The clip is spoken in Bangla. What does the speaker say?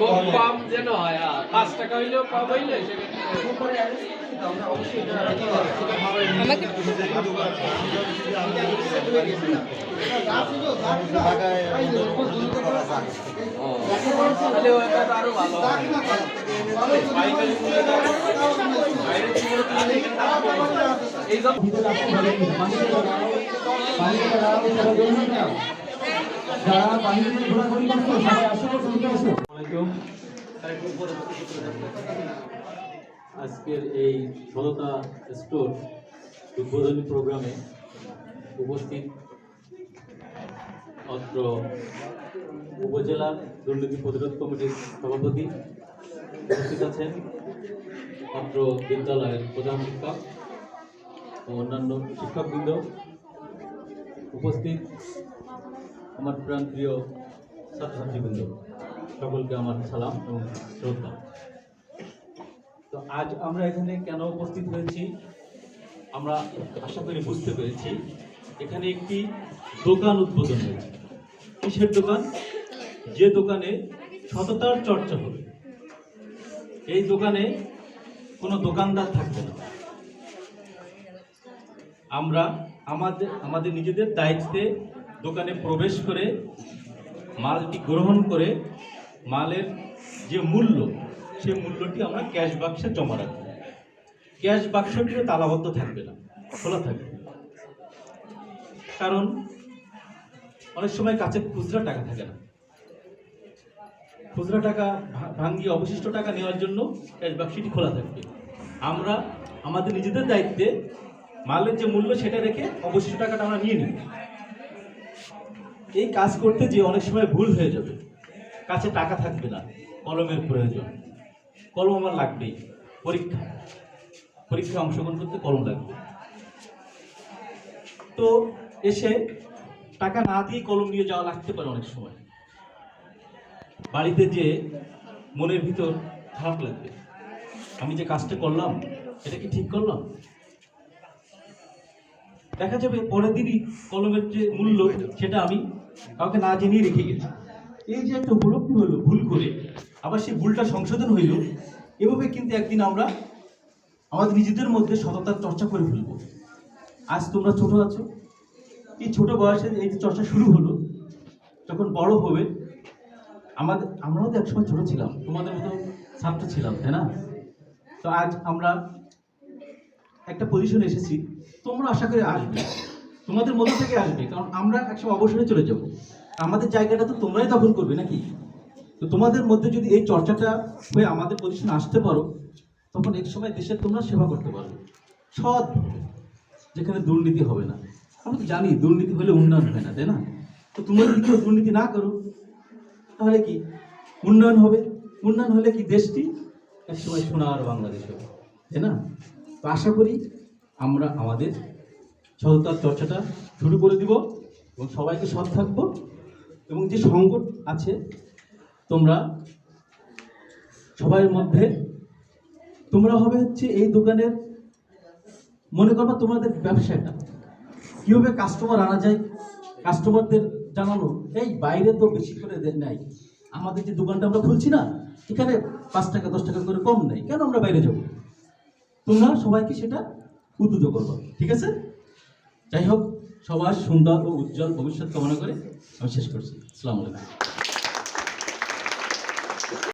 খুব কম যেন হয়। পাঁচ টাকা হইলেও কম হইলে হয়। এই সব আজকের এই ষোলোটা স্টোর উদ্বোধনী প্রোগ্রামে উপস্থিত অত্র উপজেলা দুর্নীতি প্রতিরোধ কমিটির সভাপতি উপস্থিত আছেন, অত্র বিদ্যালয়ের প্রধান শিক্ষক ও অন্যান্য শিক্ষকবৃন্দ উপস্থিত। আমার প্রাণপ্রিয় ছাত্রছাত্রীবৃন্দ, সকলকে আমার সালাম এবং শ্রদ্ধা। তো আজ আমরা এখানে কেন উপস্থিত হয়েছি, আমরা আশা করি বুঝতে পেরেছি, এখানে একটি দোকান উদ্বোধন হয়েছে। কিসের দোকান? যে দোকানে সততার চর্চা হবে। এই দোকানে কোনো দোকানদার থাকবে না। আমরা আমাদের আমাদের নিজেদের দায়িত্বে দোকানে প্রবেশ করে মালটি গ্রহণ করে মালের যে মূল্য, সেই মূল্যটি আমরা ক্যাশ বাক্সে জমা রাখব। ক্যাশ বাক্সটিও তালাবদ্ধ থাকবে না, খোলা থাকবে। কারণ অনেক সময় কাছে খুচরা টাকা থাকে না। খুচরা টাকা ভাঙিয়ে অবশিষ্ট টাকা নেওয়ার জন্য ক্যাশ বাক্সটি খোলা থাকবে। আমরা আমাদের নিজেদের দায়িত্বে মালের যে মূল্য সেটা রেখে অবশিষ্ট টাকাটা আমরা নিয়ে নিই এই কাজ করতে যে অনেক সময় ভুল হয়ে যাবে। কাছে টাকা থাকবে না, কলমের প্রয়োজন। কলম আমার লাগবেই, পরীক্ষা। পরীক্ষায় অংশগ্রহণ করতে কলম লাগবে। তো এসে টাকা না দিয়ে কলম নিয়ে যাওয়া লাগতে পারে অনেক সময়। বাড়িতে যে মনের ভিতর খারাপ লাগবে। আমি যে কাজটা করলাম, এটা কি ঠিক করলাম? দেখা যাবে পরের দিনই কলমের যে মূল্য, সেটা আমি কাউকে না জেনেই রেখে গেছি। এই যে একটা উপলব্ধি হলো ভুল করে, আবার সেই ভুলটা সংশোধন হইল, এভাবে কিন্তু একদিন আমরা আমাদের নিজেদের মধ্যে সততার চর্চা করে ফেলব। আজ তোমরা ছোট আছো, এই ছোট বয়সে এই যে চর্চা শুরু হলো, যখন বড় হবে, আমাদের, আমরাও তো একসময় ছোট ছিলাম, তোমাদের মতো ছাত্র ছিলাম, তাই না? তো আজ আমরা একটা পজিশনে এসেছি, তোমরা আশা করে আসবে। তোমাদের মধ্যে থেকে আসবে, কারণ আমরা একসময় অবসরে চলে যাব। আমাদের জায়গাটা তো তোমরাই দখল করবে নাকি? তো তোমাদের মধ্যে যদি এই চর্চাটা হয়ে আমাদের পজিশনে আসতে পারো, তখন এক সময় দেশের তোমরা সেবা করতে পারবে। সৎ যেখানে দুর্নীতি হবে না। আমরা তো জানি, দুর্নীতি হলে উন্নয়ন হয় না, তাই না? তো তোমরা যদি কেউ দুর্নীতি না করো, তাহলে কি? উন্নয়ন হবে। উন্নয়ন হলে কি দেশটি এক সময় সোনার বাংলাদেশ হবে, তাই না? তো আশা করি আমরা আমাদের সততার চর্চাটা শুরু করে দিব এবং সবাইকে সৎ থাকব। এবং যে সংকট আছে, তোমরা সবার মধ্যে, তোমরা হবে হচ্ছে এই দোকানের, মনে করবা তোমাদের ব্যবসাটা কীভাবে কাস্টমার আনা যায় কাস্টমারদের জানানো, এই বাইরে তো বেশি করে নাই। আমাদের যে দোকানটা আমরা খুলছি না, এখানে পাঁচ টাকা, দশ টাকা করে কম নেই। কেন আমরা বাইরে যাব? তোমরা সবাইকে সেটা উদ্বুদ্ধ করব, ঠিক আছে? যাই হোক সবার সুন্দর ও উজ্জ্বল ভবিষ্যৎ কামনা করে আমি শেষ করছি। আসসালামু আলাইকুম।